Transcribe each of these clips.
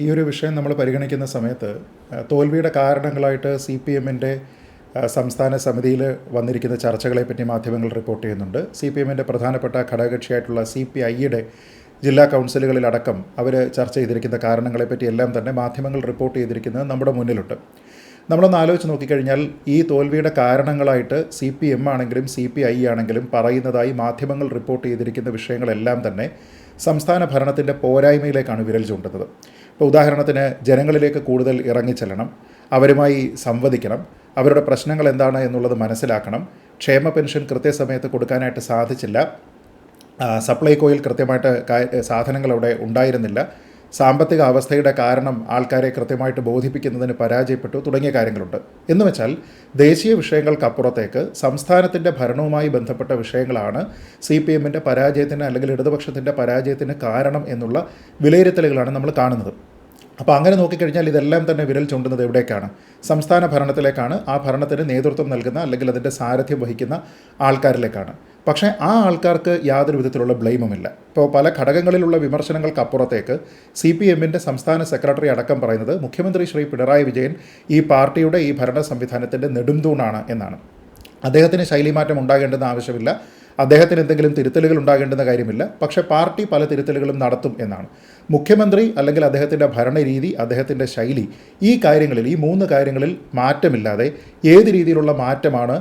ഈ ഒരു വിഷയം നമ്മൾ പരിഗണിക്കുന്ന സമയത്ത് തോൽവിയുടെ കാരണങ്ങളായിട്ട് സി പി എമ്മിന്റെ സംസ്ഥാന സമിതിയിൽ വന്നിരിക്കുന്ന ചർച്ചകളെ പറ്റി മാധ്യമങ്ങൾ റിപ്പോർട്ട് ചെയ്യുന്നുണ്ട്. സി പി എമ്മിന്റെ പ്രധാനപ്പെട്ട ഘടകകക്ഷിയായിട്ടുള്ള സി പി ഐയുടെ ജില്ലാ കൗൺസിലുകളിലടക്കം അവർ ചർച്ച ചെയ്തിരിക്കുന്ന കാരണങ്ങളെപ്പറ്റി എല്ലാം തന്നെ മാധ്യമങ്ങൾ റിപ്പോർട്ട് ചെയ്തിരിക്കുന്നത് നമ്മുടെ മുന്നിലുണ്ട്. നമ്മളൊന്ന് ആലോചിച്ച് നോക്കിക്കഴിഞ്ഞാൽ ഈ തോൽവിയുടെ കാരണങ്ങളായിട്ട് സി പി എം ആണെങ്കിലും സി പി ഐ ആണെങ്കിലും പറയുന്നതായി മാധ്യമങ്ങൾ റിപ്പോർട്ട് ചെയ്തിരിക്കുന്ന വിഷയങ്ങളെല്ലാം തന്നെ സംസ്ഥാന ഭരണത്തിന്റെ പോരായ്മയിലേക്കാണ് വിരൽ ചൂണ്ടുന്നത്. ഇപ്പോൾ ഉദാഹരണത്തിന് ജനങ്ങളിലേക്ക് കൂടുതൽ ഇറങ്ങിച്ചെല്ലണം അവരുമായി സംവദിക്കണം അവരുടെ പ്രശ്നങ്ങൾ എന്താണ് എന്നുള്ളത് മനസ്സിലാക്കണം ക്ഷേമ പെൻഷൻ കൃത്യസമയത്ത് കൊടുക്കാനായിട്ട് സാധിച്ചില്ല സപ്ലൈ സപ്ലൈകോയിൽ കൃത്യമായിട്ട് സാധനങ്ങൾ അവിടെ ഉണ്ടായിരുന്നില്ല സാമ്പത്തിക അവസ്ഥയുടെ കാരണം ആൾക്കാരെ കൃത്യമായിട്ട് ബോധിപ്പിക്കുന്നതിന് പരാജയപ്പെട്ടു തുടങ്ങിയ കാര്യങ്ങളുണ്ട്. എന്ന് വെച്ചാൽ ദേശീയ വിഷയങ്ങൾക്കപ്പുറത്തേക്ക് സംസ്ഥാനത്തിന്റെ ഭരണവുമായി ബന്ധപ്പെട്ട വിഷയങ്ങളാണ് സി പി എമ്മിന്റെ പരാജയത്തിന് അല്ലെങ്കിൽ ഇടതുപക്ഷത്തിന്റെ പരാജയത്തിന് കാരണം എന്നുള്ള വിലയിരുത്തലുകളാണ് നമ്മൾ കാണുന്നത്. അപ്പോൾ അങ്ങനെ നോക്കിക്കഴിഞ്ഞാൽ ഇതെല്ലാം തന്നെ വിരൽ ചൂണ്ടുന്നത് എവിടേക്കാണ്? സംസ്ഥാന ഭരണത്തിലേക്കാണ്. ആ ഭരണത്തിന് നേതൃത്വം നൽകുന്ന അല്ലെങ്കിൽ അതിന്റെ സാരഥ്യം വഹിക്കുന്ന ആൾക്കാരിലേക്കാണ്. പക്ഷേ ആ ആൾക്കാർക്ക് യാതൊരു വിധത്തിലുള്ള ബ്ലെയിമുമില്ല. ഇപ്പോൾ പല ഘടകങ്ങളിലുള്ള വിമർശനങ്ങൾക്കപ്പുറത്തേക്ക് സി പി എമ്മിന്റെ സംസ്ഥാന സെക്രട്ടറി അടക്കം പറയുന്നത് മുഖ്യമന്ത്രി ശ്രീ പിണറായി വിജയൻ ഈ പാർട്ടിയുടെ ഈ ഭരണ സംവിധാനത്തിന്റെ നെടുംതൂണാണ് എന്നാണ്. അദ്ദേഹത്തിന് ശൈലിമാറ്റം ഉണ്ടാകേണ്ടെന്ന് ആവശ്യമില്ല. അദ്ദേഹത്തിന് എന്തെങ്കിലും തിരുത്തലുകൾ ഉണ്ടാകേണ്ടെന്ന കാര്യമില്ല. പക്ഷേ പാർട്ടി പല തിരുത്തലുകളും നടത്തും എന്നാണ്. മുഖ്യമന്ത്രി അല്ലെങ്കിൽ അദ്ദേഹത്തിന്റെ ഭരണരീതി അദ്ദേഹത്തിന്റെ ശൈലി ഈ കാര്യങ്ങളിൽ ഈ മൂന്ന് കാര്യങ്ങളിൽ മാറ്റമില്ലാതെ ഏത് രീതിയിലുള്ള മാറ്റമാണ്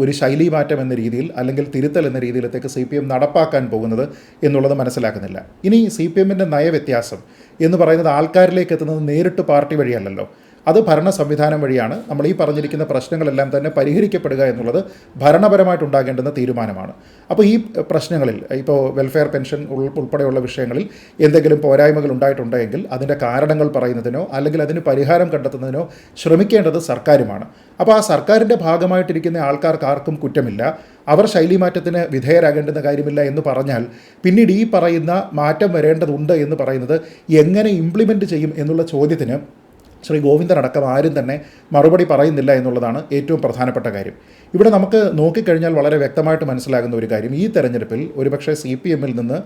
ഒരു ശൈലി മാറ്റം എന്ന രീതിയിൽ അല്ലെങ്കിൽ തിരുത്തൽ എന്ന രീതിയിലത്തേക്ക് സി പി എം നടപ്പാക്കാൻ പോകുന്നത് എന്നുള്ളത് മനസ്സിലാക്കുന്നില്ല. ഇനി സി പി എമ്മിന്റെ നയവ്യത്യാസം എന്ന് പറയുന്നത് ആൾക്കാരിലേക്ക് എത്തുന്നത് നേരിട്ട് പാർട്ടി വഴിയല്ലല്ലോ. അത് ഭരണ സംവിധാനം വഴിയാണ്. നമ്മൾ ഈ പറഞ്ഞിരിക്കുന്ന പ്രശ്നങ്ങളെല്ലാം തന്നെ പരിഹരിക്കപ്പെടുക എന്നുള്ളത് ഭരണപരമായിട്ടുണ്ടാകേണ്ടുന്ന തീരുമാനമാണ്. അപ്പോൾ ഈ പ്രശ്നങ്ങളിൽ ഇപ്പോൾ വെൽഫെയർ പെൻഷൻ ഉൾപ്പെടെയുള്ള വിഷയങ്ങളിൽ എന്തെങ്കിലും പോരായ്മകൾ ഉണ്ടായിട്ടുണ്ടെങ്കിൽ അതിന്റെ കാരണങ്ങൾ പറയുന്നതിനോ അല്ലെങ്കിൽ അതിന് പരിഹാരം കണ്ടെത്തുന്നതിനോ ശ്രമിക്കേണ്ടത് സർക്കാരുമാണ്. അപ്പോൾ ആ സർക്കാരിന്റെ ഭാഗമായിട്ടിരിക്കുന്ന ആൾക്കാർക്ക് ആർക്കും കുറ്റമില്ല. അവർ ശൈലി ശൈലിമാറ്റത്തിന് വിധേയരാകേണ്ടുന്ന കാര്യമില്ല എന്ന് പറഞ്ഞാൽ പിന്നീട് ഈ പറയുന്ന മാറ്റം വരേണ്ടതുണ്ട് എന്ന് പറയുന്നത് എങ്ങനെ ഇംപ്ലിമെന്റ് ചെയ്യും എന്നുള്ള ചോദ്യത്തിന് ശ്രീ ഗോവിന്ദൻ ഗോവിന്ദനടക്കം ആരും തന്നെ മറുപടി പറയുന്നില്ല എന്നുള്ളതാണ് ഏറ്റവും പ്രധാനപ്പെട്ട കാര്യം. ഇവിടെ നമുക്ക് നോക്കിക്കഴിഞ്ഞാൽ വളരെ വ്യക്തമായിട്ട് മനസ്സിലാകുന്ന ഒരു കാര്യം. ഈ തെരഞ്ഞെടുപ്പിൽ ഒരുപക്ഷെ സി പി എമ്മിൽ നിന്ന്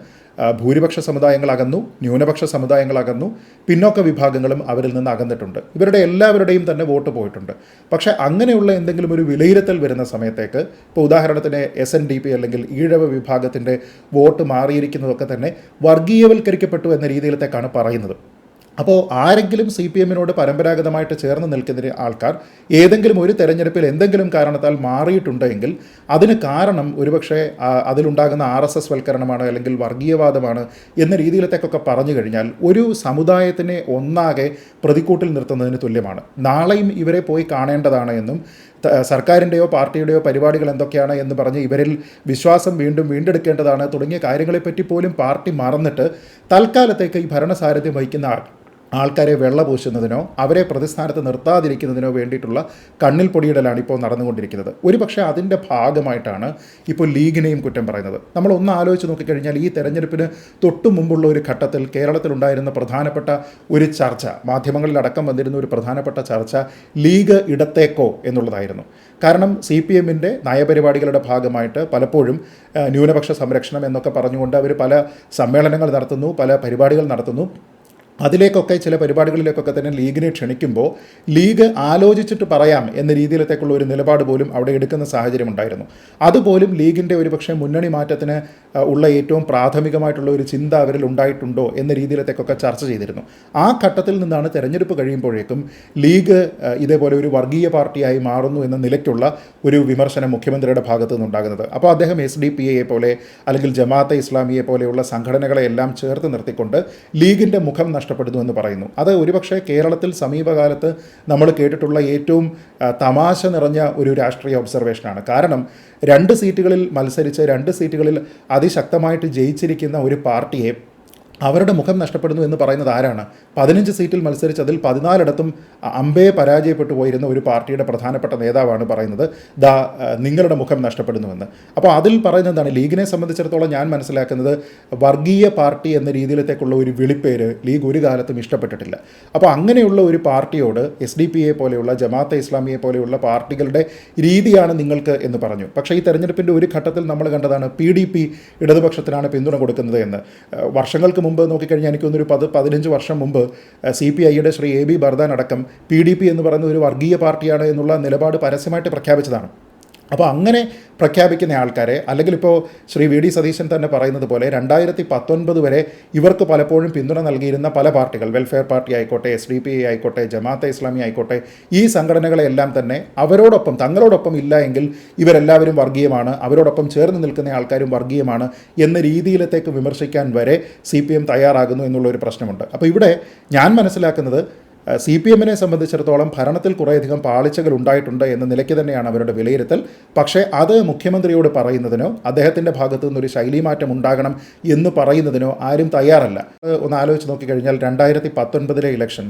ഭൂരിപക്ഷ ഭൂരിപക്ഷ സമുദായങ്ങളകന്നു ന്യൂനപക്ഷ സമുദായങ്ങളകന്നു പിന്നോക്ക വിഭാഗങ്ങളും അവരിൽ നിന്ന് അകന്നിട്ടുണ്ട്. ഇവരുടെ എല്ലാവരുടെയും തന്നെ വോട്ട് പോയിട്ടുണ്ട്. പക്ഷേ അങ്ങനെയുള്ള എന്തെങ്കിലും ഒരു വിലയിരുത്തൽ വരുന്ന സമയത്തേക്ക് ഇപ്പോൾ ഉദാഹരണത്തിന് എസ് എൻ ഡി പി അല്ലെങ്കിൽ ഈഴവ വിഭാഗത്തിന്റെ വോട്ട് മാറിയിരിക്കുന്നതൊക്കെ തന്നെ വർഗീയവൽക്കരിക്കപ്പെട്ടു എന്ന രീതിയിലത്തേക്കാണ് പറയുന്നത്. അപ്പോൾ ആരെങ്കിലും സി പി എമ്മിനോട് പരമ്പരാഗതമായിട്ട് ചേർന്ന് നിൽക്കുന്ന ആൾക്കാർ ഏതെങ്കിലും ഒരു തെരഞ്ഞെടുപ്പിൽ എന്തെങ്കിലും കാരണത്താൽ മാറിയിട്ടുണ്ടെങ്കിൽ അതിന് കാരണം ഒരുപക്ഷെ അതിലുണ്ടാകുന്ന ആർ എസ് എസ് വൽക്കരണമാണ് അല്ലെങ്കിൽ വർഗീയവാദമാണ് എന്ന രീതിയിലത്തേക്കൊക്കെ പറഞ്ഞു കഴിഞ്ഞാൽ ഒരു സമുദായത്തിനെ ഒന്നാകെ പ്രതിക്കൂട്ടിൽ നിർത്തുന്നതിന് തുല്യമാണ്. നാളെയും ഇവരെ പോയി കാണേണ്ടതാണ് എന്നും സർക്കാരിന്റെയോ പാർട്ടിയുടെയോ പരിപാടികൾ എന്തൊക്കെയാണ് എന്ന് പറഞ്ഞ് ഇവരിൽ വിശ്വാസം വീണ്ടും വീണ്ടെടുക്കേണ്ടതാണ് തുടങ്ങിയ കാര്യങ്ങളെപ്പറ്റി പോലും പാർട്ടി മറന്നിട്ട് തൽക്കാലത്തേക്ക് ഈ ഭരണസാരഥ്യം വഹിക്കുന്ന ആൾ വെള്ള പൂശുന്നതിനോ അവരെ പ്രതിസ്ഥാനത്ത് നിർത്താതിരിക്കുന്നതിനോ വേണ്ടിയിട്ടുള്ള കണ്ണിൽ പൊടിയിടലാണ് ഇപ്പോൾ നടന്നുകൊണ്ടിരിക്കുന്നത്. ഒരു പക്ഷേ അതിന്റെ ഭാഗമായിട്ടാണ് ഇപ്പോൾ ലീഗിനെയും കുറ്റം പറയുന്നത്. നമ്മൾ ഒന്ന് ആലോചിച്ച് നോക്കിക്കഴിഞ്ഞാൽ ഈ തെരഞ്ഞെടുപ്പിന് തൊട്ടു മുമ്പുള്ള ഒരു ഘട്ടത്തിൽ കേരളത്തിലുണ്ടായിരുന്ന പ്രധാനപ്പെട്ട ഒരു ചർച്ച മാധ്യമങ്ങളിലടക്കം വന്നിരുന്ന ഒരു പ്രധാനപ്പെട്ട ചർച്ച ലീഗ് ഇടത്തേക്കോ എന്നുള്ളതായിരുന്നു. കാരണം സി പി എമ്മിന്റെ നയപരിപാടികളുടെ ഭാഗമായിട്ട് പലപ്പോഴും ന്യൂനപക്ഷ സംരക്ഷണം എന്നൊക്കെ പറഞ്ഞുകൊണ്ട് അവർ പല സമ്മേളനങ്ങൾ നടത്തുന്നു പല പരിപാടികൾ നടത്തുന്നു. അതിലേക്കൊക്കെ ചില പരിപാടികളിലേക്കൊക്കെ തന്നെ ലീഗിനെ ക്ഷണിക്കുമ്പോൾ ലീഗ് ആലോചിച്ചിട്ട് പറയാം എന്ന രീതിയിലത്തേക്കുള്ള ഒരു നിലപാട് പോലും അവിടെ എടുക്കുന്ന സാഹചര്യം ഉണ്ടായിരുന്നു. അതുപോലും ലീഗിന്റെ ഒരുപക്ഷെ മുന്നണി മാറ്റത്തിന് ഉള്ള ഏറ്റവും പ്രാഥമികമായിട്ടുള്ള ഒരു ചിന്ത അവരിൽ ഉണ്ടായിട്ടുണ്ടോ എന്ന രീതിയിലത്തേക്കൊക്കെ ചർച്ച ചെയ്തിരുന്നു. ആ ഘട്ടത്തിൽ നിന്നാണ് തെരഞ്ഞെടുപ്പ് കഴിയുമ്പോഴേക്കും ലീഗ് ഇതേപോലെ ഒരു വർഗീയ പാർട്ടിയായി മാറുന്നു എന്ന നിലയ്ക്കുള്ള ഒരു വിമർശനം മുഖ്യമന്ത്രിയുടെ ഭാഗത്തു നിന്നുണ്ടാകുന്നത്. അപ്പോൾ അദ്ദേഹം എസ് ഡി പി എയെ പോലെ അല്ലെങ്കിൽ ജമാഅത്തെ ഇസ്ലാമിയെ പോലെയുള്ള സംഘടനകളെ എല്ലാം ചേർത്ത് നിർത്തിക്കൊണ്ട് ലീഗിന്റെ മുഖം നഷ്ടപ്പെടുന്നു എന്ന് പറയുന്നു. അത് ഒരുപക്ഷെ കേരളത്തിൽ സമീപകാലത്ത് നമ്മൾ കേട്ടിട്ടുള്ള ഏറ്റവും തമാശ നിറഞ്ഞ ഒരു രാഷ്ട്രീയ ഒബ്സർവേഷനാണ് കാരണം രണ്ട് സീറ്റുകളിൽ മത്സരിച്ച് രണ്ട് സീറ്റുകളിൽ അതിശക്തമായിട്ട് ജയിച്ചിരിക്കുന്ന ഒരു പാർട്ടിയെ അവരുടെ മുഖം നഷ്ടപ്പെടുന്നു എന്ന് പറയുന്നത് ആരാണ്? പതിനഞ്ച് സീറ്റിൽ മത്സരിച്ച് അതിൽ പതിനാലിടത്തും അമ്പയെ പരാജയപ്പെട്ടു പോയിരുന്ന ഒരു പാർട്ടിയുടെ പ്രധാനപ്പെട്ട നേതാവാണ് പറയുന്നത്. ദാ നിങ്ങളുടെ മുഖം നഷ്ടപ്പെടുന്നുവെന്ന്. അപ്പോൾ അതിൽ പറയുന്നത് എന്താണ്? ലീഗിനെ സംബന്ധിച്ചിടത്തോളം ഞാൻ മനസ്സിലാക്കുന്നത് വർഗീയ പാർട്ടി എന്ന രീതിയിലത്തേക്കുള്ള ഒരു വിളിപ്പേര് ലീഗ് ഒരു കാലത്തും ഇഷ്ടപ്പെട്ടിട്ടില്ല. അപ്പോൾ അങ്ങനെയുള്ള ഒരു പാർട്ടിയോട് എസ് ഡി പി എ പോലെയുള്ള ജമാഅത്തെ ഇസ്ലാമിയെ പോലെയുള്ള പാർട്ടികളുടെ രീതിയാണ് നിങ്ങൾക്ക് എന്ന് പറഞ്ഞു. പക്ഷേ ഈ തെരഞ്ഞെടുപ്പിന്റെ ഒരു ഘട്ടത്തിൽ നമ്മൾ കണ്ടതാണ് പി ഡി പി ഇടതുപക്ഷത്തിനാണ് പിന്തുണ കൊടുക്കുന്നത് എന്ന്. വർഷങ്ങൾക്ക് മുമ്പ് നോക്കിക്കഴിഞ്ഞാൽ എനിക്കൊന്നൊരു പത് പതിനഞ്ച് വർഷം മുമ്പ് സി പി ഐയുടെ ശ്രീ എ ബി ബർദാൻ അടക്കം പി ഡി പി എന്ന് പറയുന്ന ഒരു വർഗീയ പാർട്ടിയാണ് എന്നുള്ള നിലപാട് പരസ്യമായിട്ട് പ്രഖ്യാപിച്ചതാണ്. അപ്പോൾ അങ്ങനെ പ്രഖ്യാപിക്കുന്ന ആൾക്കാരെ അല്ലെങ്കിൽ ഇപ്പോൾ ശ്രീ വി ഡി സതീശൻ തന്നെ പറയുന്നത് പോലെ രണ്ടായിരത്തി പത്തൊൻപത് വരെ ഇവർക്ക് പലപ്പോഴും പിന്തുണ നൽകിയിരുന്ന പല പാർട്ടികൾ വെൽഫെയർ പാർട്ടി ആയിക്കോട്ടെ എസ് ഡി പി ഐ ആയിക്കോട്ടെ ജമാഅത്തെ ഇസ്ലാമി ആയിക്കോട്ടെ ഈ സംഘടനകളെല്ലാം തന്നെ അവരോടൊപ്പം തങ്ങളോടൊപ്പം ഇല്ല എങ്കിൽ ഇവരെല്ലാവരും വർഗീയമാണ് അവരോടൊപ്പം ചേർന്ന് നിൽക്കുന്ന ആൾക്കാരും വർഗീയമാണ് എന്ന രീതിയിലത്തേക്ക് വിമർശിക്കാൻ വരെ സി പി എം തയ്യാറാകുന്നു എന്നുള്ളൊരു പ്രശ്നമുണ്ട്. അപ്പോൾ ഇവിടെ ഞാൻ മനസ്സിലാക്കുന്നത് സി പി എമ്മിനെ സംബന്ധിച്ചിടത്തോളം ഭരണത്തിൽ കുറേയധികം പാളിച്ചകൾ ഉണ്ടായിട്ടുണ്ട് എന്ന നിലയ്ക്ക് തന്നെയാണ് അവരുടെ വിലയിരുത്തൽ. പക്ഷേ അത് മുഖ്യമന്ത്രിയോട് പറയുന്നതിനോ അദ്ദേഹത്തിന്റെ ഭാഗത്തു നിന്നൊരു ശൈലീമാറ്റം ഉണ്ടാകണം എന്ന് പറയുന്നതിനോ ആരും തയ്യാറല്ല. ഒന്ന് ആലോചിച്ച് നോക്കിക്കഴിഞ്ഞാൽ രണ്ടായിരത്തി പത്തൊൻപതിലെ ഇലക്ഷൻ.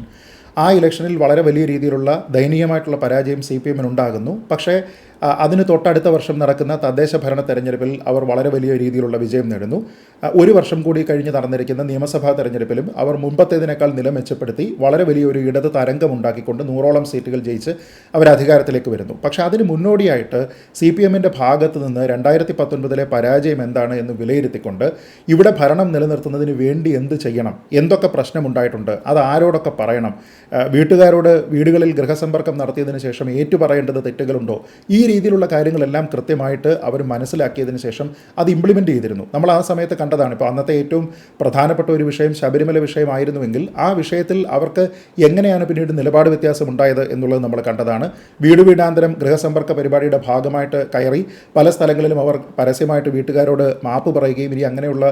ആ ഇലക്ഷനിൽ വളരെ വലിയ രീതിയിലുള്ള ദയനീയമായിട്ടുള്ള പരാജയം സി പി എമ്മിനുണ്ടാകുന്നു. പക്ഷേ അതിന് തൊട്ടടുത്ത വർഷം നടക്കുന്ന തദ്ദേശ ഭരണ തെരഞ്ഞെടുപ്പിൽ അവർ വളരെ വലിയ രീതിയിലുള്ള വിജയം നേടുന്നു. ഒരു വർഷം കൂടി കഴിഞ്ഞ് നടന്നിരിക്കുന്ന നിയമസഭാ തെരഞ്ഞെടുപ്പിലും അവർ മുമ്പത്തേതിനേക്കാൾ നില മെച്ചപ്പെടുത്തി വളരെ വലിയൊരു ഇടത് തരംഗം ഉണ്ടാക്കിക്കൊണ്ട് നൂറോളം സീറ്റുകൾ ജയിച്ച് അവർ അധികാരത്തിലേക്ക് വരുന്നു. പക്ഷേ അതിന് മുന്നോടിയായിട്ട് സി പി എമ്മിന്റെ ഭാഗത്ത് നിന്ന് രണ്ടായിരത്തി പത്തൊൻപതിലെ പരാജയം എന്താണ് എന്ന് വിലയിരുത്തിക്കൊണ്ട് ഇവിടെ ഭരണം നിലനിർത്തുന്നതിന് വേണ്ടി എന്ത് ചെയ്യണം? എന്തൊക്കെ പ്രശ്നമുണ്ടായിട്ടുണ്ട്? അത് ആരോടൊക്കെ പറയണം? വീട്ടുകാരോട് വീടുകളിൽ ഗൃഹസമ്പർക്കം നടത്തിയതിന് ശേഷം ഏറ്റുപറയേണ്ടത് തെറ്റുകളുണ്ടോ? ഈ രീതിയിലുള്ള കാര്യങ്ങളെല്ലാം കൃത്യമായിട്ട് അവർ മനസ്സിലാക്കിയതിന് ശേഷം അത് ഇംപ്ലിമെന്റ് ചെയ്തിരുന്നു. നമ്മൾ ആ സമയത്ത് കണ്ടതാണ്. ഇപ്പോൾ അന്നത്തെ ഏറ്റവും പ്രധാനപ്പെട്ട ഒരു വിഷയം ശബരിമല വിഷയമായിരുന്നുവെങ്കിൽ ആ വിഷയത്തിൽ അവർക്ക് എങ്ങനെയാണ് പിന്നീട് നിലപാട് വ്യത്യാസം ഉണ്ടായത് എന്നുള്ളത് നമ്മൾ കണ്ടതാണ്. വീട് വീടാന്തരം ഗൃഹസമ്പർക്ക പരിപാടിയുടെ ഭാഗമായിട്ട് കയറി പല സ്ഥലങ്ങളിലും അവർ പരസ്യമായിട്ട് വീട്ടുകാരോട് മാപ്പ് പറയുകയും ഇനി അങ്ങനെയുള്ള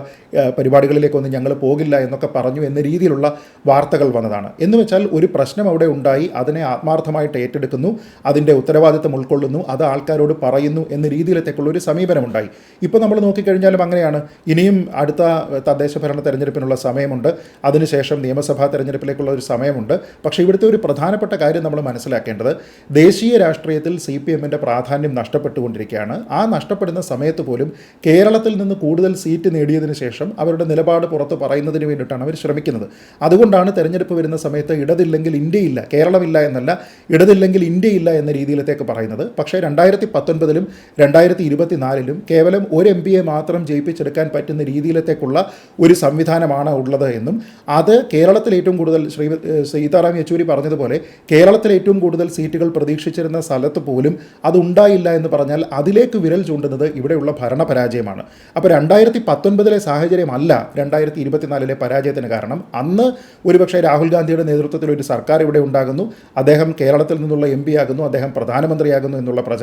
പരിപാടികളിലേക്കൊന്നും ഞങ്ങൾ പോകില്ല എന്നൊക്കെ പറഞ്ഞു എന്ന രീതിയിലുള്ള വാർത്തകൾ വന്നതാണ്. എന്ന് വെച്ചാൽ ഒരു പ്രശ്നം അവിടെ ഉണ്ടായി അതിനെ ആത്മാർത്ഥമായിട്ട് ഏറ്റെടുക്കുന്നു അതിന്റെ ഉത്തരവാദിത്തം ഉൾക്കൊള്ളുന്നു അത് ആൾക്കാരോട് പറയുന്നു എന്ന രീതിയിലത്തേക്കുള്ള ഒരു സമീപനമുണ്ടായി. ഇപ്പോൾ നമ്മൾ നോക്കിക്കഴിഞ്ഞാലും അങ്ങനെയാണ്. ഇനിയും അടുത്ത തദ്ദേശ ഭരണ തെരഞ്ഞെടുപ്പിനുള്ള സമയമുണ്ട്. അതിനുശേഷം നിയമസഭാ തെരഞ്ഞെടുപ്പിലേക്കുള്ള ഒരു സമയമുണ്ട്. പക്ഷേ ഇവിടുത്തെ ഒരു പ്രധാനപ്പെട്ട കാര്യം നമ്മൾ മനസ്സിലാക്കേണ്ടത് ദേശീയ രാഷ്ട്രീയത്തിൽ സി പി എമ്മിന്റെ പ്രാധാന്യം നഷ്ടപ്പെട്ടുകൊണ്ടിരിക്കുകയാണ്. ആ നഷ്ടപ്പെടുന്ന സമയത്ത് പോലും കേരളത്തിൽ നിന്ന് കൂടുതൽ സീറ്റ് നേടിയതിനു ശേഷം അവരുടെ നിലപാട് പുറത്ത് പറയുന്നതിന് വേണ്ടിയിട്ടാണ് അവർ ശ്രമിക്കുന്നത്. അതുകൊണ്ടാണ് തെരഞ്ഞെടുപ്പ് വരുന്ന സമയത്ത് ഇടതില്ലെങ്കിൽ ഇന്ത്യയില്ല കേരളമില്ല എന്നല്ല ഇടതില്ലെങ്കിൽ ഇന്ത്യയില്ല എന്ന രീതിയിലത്തേക്ക് പറയുന്നത്. പക്ഷേ രണ്ടായിരത്തി പത്തൊൻപതിലും രണ്ടായിരത്തി ഇരുപത്തിനാലിലും കേവലം ഒരു എം പിയെ മാത്രം ജയിപ്പിച്ചെടുക്കാൻ പറ്റുന്ന രീതിയിലത്തേക്കുള്ള ഒരു സംവിധാനമാണ് ഉള്ളത് എന്നും അത് കേരളത്തിൽ ഏറ്റവും കൂടുതൽ ശ്രീ സീതാറാം യെച്ചൂരി പറഞ്ഞതുപോലെ കേരളത്തിൽ ഏറ്റവും കൂടുതൽ സീറ്റുകൾ പ്രതീക്ഷിച്ചിരുന്ന സ്ഥലത്ത് പോലും അതുണ്ടായില്ല എന്ന് പറഞ്ഞാൽ അതിലേക്ക് വിരൽ ചൂണ്ടുന്നത് ഇവിടെയുള്ള ഭരണപരാജയമാണ്. അപ്പോൾ രണ്ടായിരത്തി പത്തൊൻപതിലെ സാഹചര്യമല്ല രണ്ടായിരത്തി ഇരുപത്തിനാലിലെ പരാജയത്തിന് കാരണം. അന്ന് ഒരുപക്ഷെ രാഹുൽ ഗാന്ധിയുടെ നേതൃത്വത്തിൽ ഒരു സർക്കാർ ഇവിടെ ഉണ്ടാകുന്നു. അദ്ദേഹം കേരളത്തിൽ നിന്നുള്ള എം ആകുന്നു. അദ്ദേഹം പ്രധാനമന്ത്രിയാകുന്നു എന്നുള്ള പ്രചരണം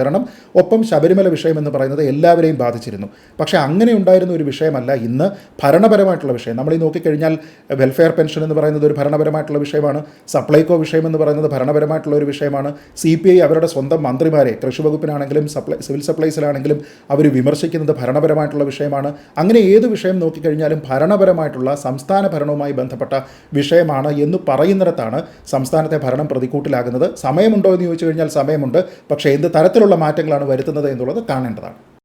ഒപ്പം ശബരിമല വിഷയം എന്ന് പറയുന്നത് എല്ലാവരെയും ബാധിച്ചിരുന്നു. പക്ഷേ അങ്ങനെ ഉണ്ടായിരുന്ന ഒരു വിഷയമല്ല ഇന്ന് ഭരണപരമായിട്ടുള്ള വിഷയം. നമ്മൾ ഈ നോക്കിക്കഴിഞ്ഞാൽ വെൽഫെയർ പെൻഷൻ എന്ന് പറയുന്നത് ഒരു ഭരണപരമായിട്ടുള്ള വിഷയമാണ്. സപ്ലൈകോ വിഷയം എന്ന് പറയുന്നത് ഭരണപരമായിട്ടുള്ള ഒരു വിഷയമാണ്. സി പി ഐ അവരുടെ സ്വന്തം മന്ത്രിമാരെ കൃഷി വകുപ്പിനാണെങ്കിലും സപ്ലൈ സിവിൽ സപ്ലൈസിലാണെങ്കിലും അവർ വിമർശിക്കുന്നത് ഭരണപരമായിട്ടുള്ള വിഷയമാണ്. അങ്ങനെ ഏത് വിഷയം നോക്കിക്കഴിഞ്ഞാലും ഭരണപരമായിട്ടുള്ള സംസ്ഥാന ഭരണവുമായി ബന്ധപ്പെട്ട വിഷയമാണ് എന്ന് പറയുന്നിടത്താണ് സംസ്ഥാനത്തെ ഭരണം പ്രതിക്കൂട്ടിലാകുന്നത്. സമയമുണ്ടോ എന്ന് ചോദിച്ചു കഴിഞ്ഞാൽ സമയമുണ്ട്. പക്ഷേ എന്ത് തരത്തിലുള്ള മാറ്റങ്ങളാണ് വരുത്തുന്നത് എന്നുള്ളത് കാണേണ്ടതാണ്.